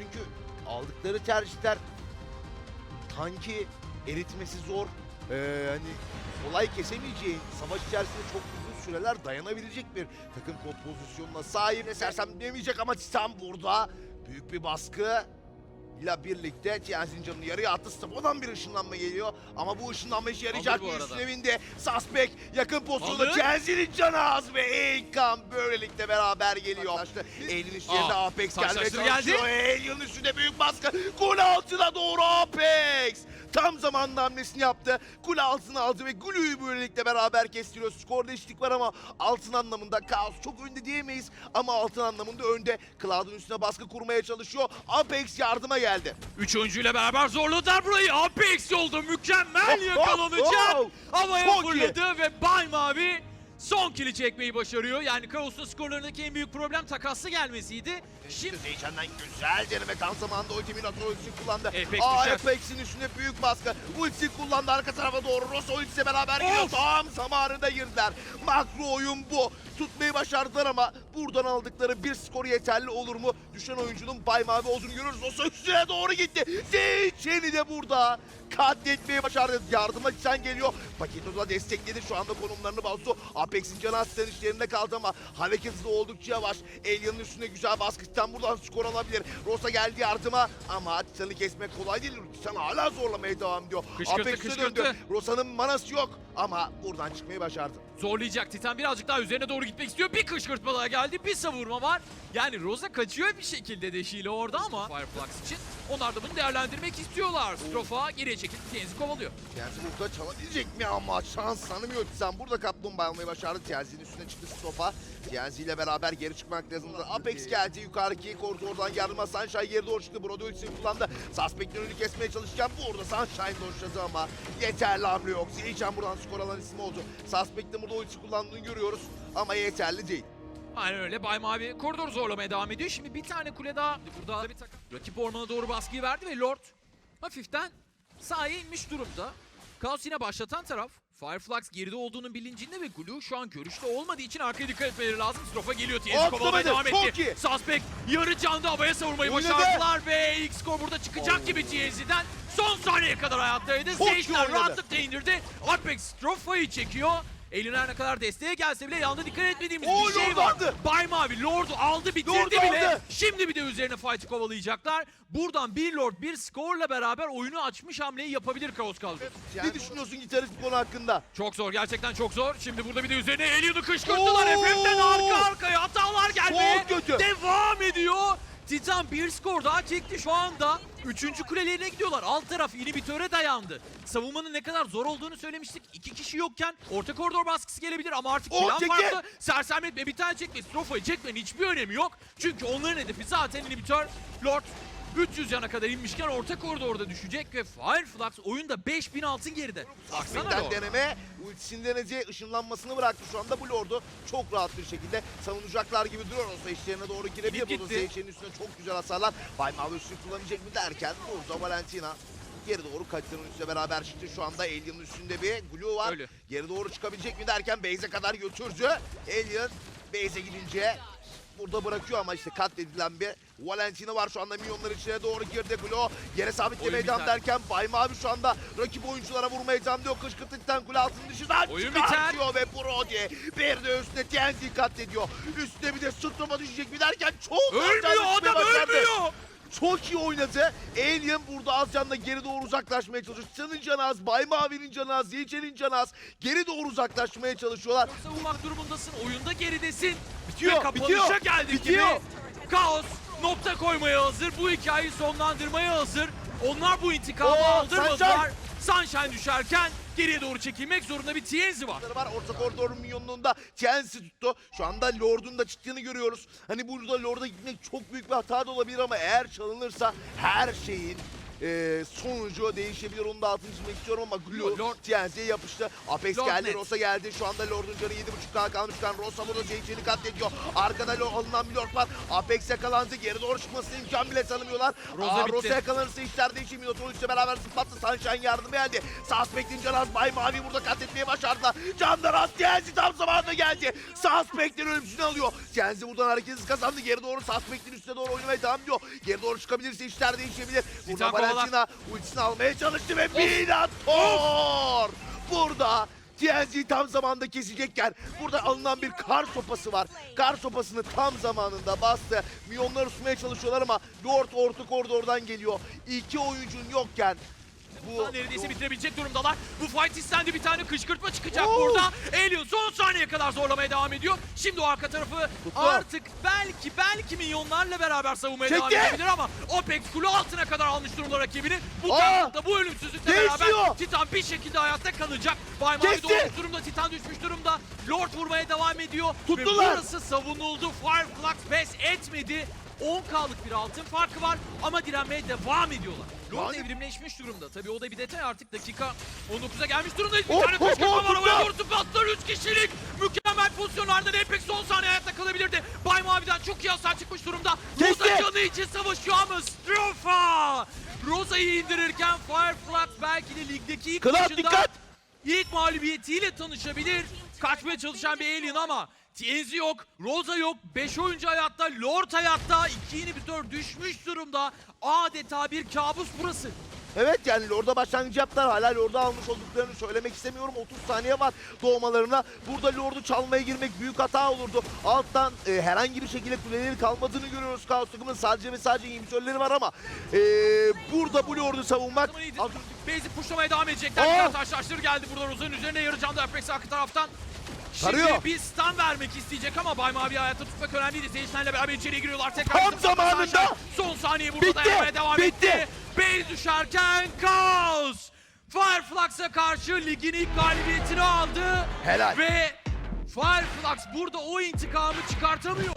Çünkü aldıkları tercihler tanki eritmesi zor. Ee, hani kolay kesemeyeceğin, savaş içerisinde çok uzun süreler dayanabilecek bir takım kompozisyonuna sahip. Ne sersem demeyecek ama Titan burada. Büyük bir baskı ile birlikte Tianzin canını yarıya attı. Stapo'dan bir ışınlanma geliyor. Ama bu ışınlanma işe yarayacak mı? arada. Üstün evinde Suspect yakın pozisyonda. Tianzin'in canı az ve ilk kan böylelikle beraber geliyor. Elin Aa, Apex gelmeye karşılaştırma çalışıyor. Alien'ın üstünde büyük baskı. Kule altına doğru Apex. Tam zamanında hamlesini yaptı. Kule altına aldı ve Gulu'yu böylelikle beraber kestiriyor. Skorda eşitlik var ama altın anlamında Kaos çok önde diyemeyiz. Ama altın anlamında önde. Cloud'un üstüne baskı kurmaya çalışıyor. Apex yardıma geldi. Üç oyuncuyla beraber zorladılar burayı. Apex yolda mükemmel Oh, oh, yakalanacak. oh. Havaya Çok iyi. fırladı ve Bay Mavi son kili çekmeyi başarıyor. Yani Kaos'un skorlarındaki en büyük problem takaslı gelmesiydi. Şimdi Zeyşan'dan güzel deneme tam zamanında ultiminatör ultisini kullandı. Apex Aa. Apex'in üstüne büyük baskı. Ultisi kullandı arka tarafa doğru. Rosso ultisiyle beraber geliyor. Tam zamanında girdiler. Makro oyun bu. Tutmayı başardılar ama buradan aldıkları bir skor yeterli olur mu? Düşen oyuncunun Bay Mavi olduğunu görüyoruz. Rosso üstüne doğru gitti. Zeyşan'ı de burada katletmeyi başardı. Yardıma sen geliyor. Paketo da destekledi. Şu anda konumlarını bastı. Apex'in canı asistan işlerinde kaldı ama hareket hızı oldukça yavaş. Alien'ın üstüne güzel baskı. Titan buradan skor alabilir. Rosa geldi yardıma ama Titan'ı kesmek kolay değil. Titan hala zorlamaya devam ediyor. Kışkırtı, Apex'e kışkırtı. döndü. Rosa'nın manası yok ama buradan çıkmayı başardı. Zorlayacak Titan birazcık daha üzerine doğru gitmek istiyor. Bir kışkırtma daha geldi. Bir savurma var. Yani Rosa kaçıyor bir şekilde deşiyle orada ama Fireflux için onlar da bunu değerlendirmek istiyorlar. Strofa geriye çekildi. Tienzi kovalıyor. Tienzi burada çalabilecek mi ama şans tanımıyor Titan. Burada kaplumbağa almayı başardı. Tienzi'nin üstüne çıktı Stopa. Tienzi ile beraber geri çıkmak lazım. Apex geldi yukarıki koridordan yardıma Sunshine geri doğru çıktı. Brody ultisini kullandı. Suspect'in önünü kesmeye çalışırken burada Sunshine doşladı ama yeterli hamle yok. Zeycan buradan skor alan isim oldu. Suspect'in burada ultisi kullandığını görüyoruz ama yeterli değil. Aynen öyle. Bay Mavi koridor zorlamaya devam ediyor. Şimdi bir tane kule daha. Burada bir takım. Rakip ormana doğru baskıyı verdi ve Lord hafiften sahaya inmiş durumda. Kaos yine başlatan taraf. Fireflux geride olduğunun bilincinde ve Glue şu an görüşte olmadığı için arkaya dikkat etmeleri lazım. Strofa geliyor. TNT kovalamaya devam etti. Suspect yarı canda havaya savurmayı Oynadı. başardılar ve ilk skor burada çıkacak gibi TNZ'den. Son saniyeye kadar hayattaydı. Oynadı. rahatlıkla indirdi. Apex Strofa'yı çekiyor. Eline her ne kadar desteğe gelse bile yanında dikkat etmediğimiz Oo, bir şey Lord var. aldı. Bay Mavi Lord'u aldı bitirdi Lord'u bile. aldı. Şimdi bir de üzerine fight'ı kovalayacaklar. Buradan bir Lord bir skorla beraber oyunu açmış hamleyi yapabilir Kaos Kaldı. Ne düşünüyorsun gitarist bu konu hakkında? Çok zor gerçekten çok zor. Şimdi burada bir de üzerine Eliud'u kışkırttılar. FF'den arka arkaya hatalar gelmeye devam ediyor. Titan bir skor daha çekti şu anda. Üçüncü kulelerine gidiyorlar. Alt taraf inhibitöre dayandı. Savunmanın ne kadar zor olduğunu söylemiştik. İki kişi yokken orta koridor baskısı gelebilir ama artık Oh, plan çekti. farklı. Sersemletme bir tane çekme. Strofa'yı çekmenin hiçbir önemi yok. Çünkü onların hedefi zaten inhibitör. Lord 300 yana kadar inmişken orta koridorda düşecek ve Fireflux oyunda 5000 altın geride. Baksana Suspect'ten Lord. deneme, ultisini denedi, ışınlanmasını bıraktı şu anda bu Lord'u çok rahat bir şekilde savunacaklar gibi duruyor. Olsa işlerine doğru girebilir. Burada. Zeyşen'in üstüne çok güzel hasarlar. Bay Mavi üstünü kullanacak mı derken burada Valentina geri doğru Katina'nın üstüne beraber çıktı. Şu anda Alien'ın üstünde bir Glue var. Öyle. Geri doğru çıkabilecek mi derken Base'e kadar götürdü. Alien Base'e gidince burada bırakıyor ama işte katledilen bir Valentina var şu anda milyonlar içine doğru girdi Glo. Yere devam biter. derken Bay Mavi şu anda rakip oyunculara vurmaya devam ediyor. Kışkırtıktan kule altının dışından Oyun çıkartıyor ve Brody bir de üstüne TNT katlediyor. Üstüne bir de Strofa düşecek mi derken çok Ölmüyor adam ölmüyor. Çok iyi oynadı. Alien burada az canla geri doğru uzaklaşmaya çalışıyor. Titan'ın canı az, Bay Mavi'nin canı az, Ziyech'in canı az. Geri doğru uzaklaşmaya çalışıyorlar. Çok savunmak durumundasın. Oyunda geridesin. Bitiyor, Ve kapanışa bitiyor, geldik bitiyor. gibi. Kaos nokta koymaya hazır. Bu hikayeyi sonlandırmaya hazır. Onlar bu intikamı Oo, aldırmadılar. Sunshine. düşerken geriye doğru çekilmek zorunda bir Tienzi var. var. Orta koridorun minyonluğunda TNC tuttu. Şu anda Lord'un da çıktığını görüyoruz. Hani burada Lord'a gitmek çok büyük bir hata da olabilir ama eğer çalınırsa her şeyin e, sonucu değişebilir. Onu da altını çizmek istiyorum ama Glue. TNC'ye yapıştı. Apex Lord geldi, net. Rosa geldi. Şu anda Lord'un canı 7.5K kalmışken Rosa burada Jayce'ni katlediyor. Arkada Lord, alınan bir Lord var. Apex yakalandı. Geri doğru çıkmasına imkan bile tanımıyorlar. Rosa Aa, bitti. Rosa yakalanırsa işler değişir. Minotaur üçle beraber zıplattı. Sunshine yardım geldi. Suspect'in canı. Bay Mavi burada katletmeye başardılar. Canlar az. TNC tam zamanında geldi. Suspect'in ölümsünü alıyor. TNC buradan hareketsiz kazandı. Geri doğru Suspect'in üstüne doğru oynamaya devam ediyor. Geri doğru çıkabilirse işler değişebilir. Burada Valentina ultisini almaya çalıştı ve Minator burada TNC tam zamanda kesecekken burada alınan bir kar sopası var. Kar sopasını tam zamanında bastı. Milyonlar tutmaya çalışıyorlar ama Lord orta koridordan geliyor. İki oyuncun yokken bu Neredeyse bitirebilecek durumdalar. Bu fight istendi bir tane kışkırtma çıkacak Oo. burada. Alien son saniye kadar zorlamaya devam ediyor. Şimdi o arka tarafı Tuttu. artık belki belki milyonlarla beraber savunmaya devam Çekti. edebilir ama Opex kule altına kadar almış durumda rakibini. Bu kampta bu ölümsüzlükle beraber Titan bir şekilde hayatta kalacak. Bay Mavi doğmuş durumda, Titan düşmüş durumda. Lord vurmaya devam ediyor. Tuttular. Ve burası savunuldu. Fireflux pes etmedi. 10K'lık bir altın farkı var ama direnmeye devam ediyorlar. Lord Yani- evrimleşmiş durumda. Tabii o da bir detay artık dakika 19'a gelmiş durumdayız. Bir Oh, tane oh, kışkırtma oh, var tuttu. doğru tıpatlar 3 kişilik. Mükemmel pozisyonlarda Apex son saniye hayatta kalabilirdi. Bay Mavi'den çok iyi hasar çıkmış durumda. Kesti. Rosa canı için savaşıyor ama Strofa! Rosa'yı indirirken Fireflux belki de ligdeki ilk Kılat, maçında dikkat! ilk mağlubiyetiyle tanışabilir. Kaçmaya çalışan bir alien ama TNZ yok, Rosa yok, 5 oyuncu hayatta, Lord hayatta, 2 inhibitör düşmüş durumda. Adeta bir kabus burası. Evet yani Lord'a başlangıç yaptılar. Hala Lord'a almış olduklarını söylemek istemiyorum. 30 saniye var doğmalarına. Burada Lord'u çalmaya girmek büyük hata olurdu. Alttan e, herhangi bir şekilde kuleleri kalmadığını görüyoruz. Kaos takımın sadece ve sadece imitörleri var ama e, burada bu Lord'u savunmak az- Basic pushlamaya devam edecekler. Diğer taşlaşları geldi burada Rosa'nın üzerine yarı canlı Apex arka taraftan. Şimdi Tarıyor. bir stun vermek isteyecek ama Bay Mavi hayatta tutmak önemliydi. Seyircilerle beraber içeriye giriyorlar. Tekrar Tam zamanında. Son saniye burada Bitti, dayanmaya devam bitti. etti. Bale düşerken Kaos. Fireflux'a karşı ligin ilk galibiyetini aldı. Helal. Ve Fireflux burada o intikamı çıkartamıyor.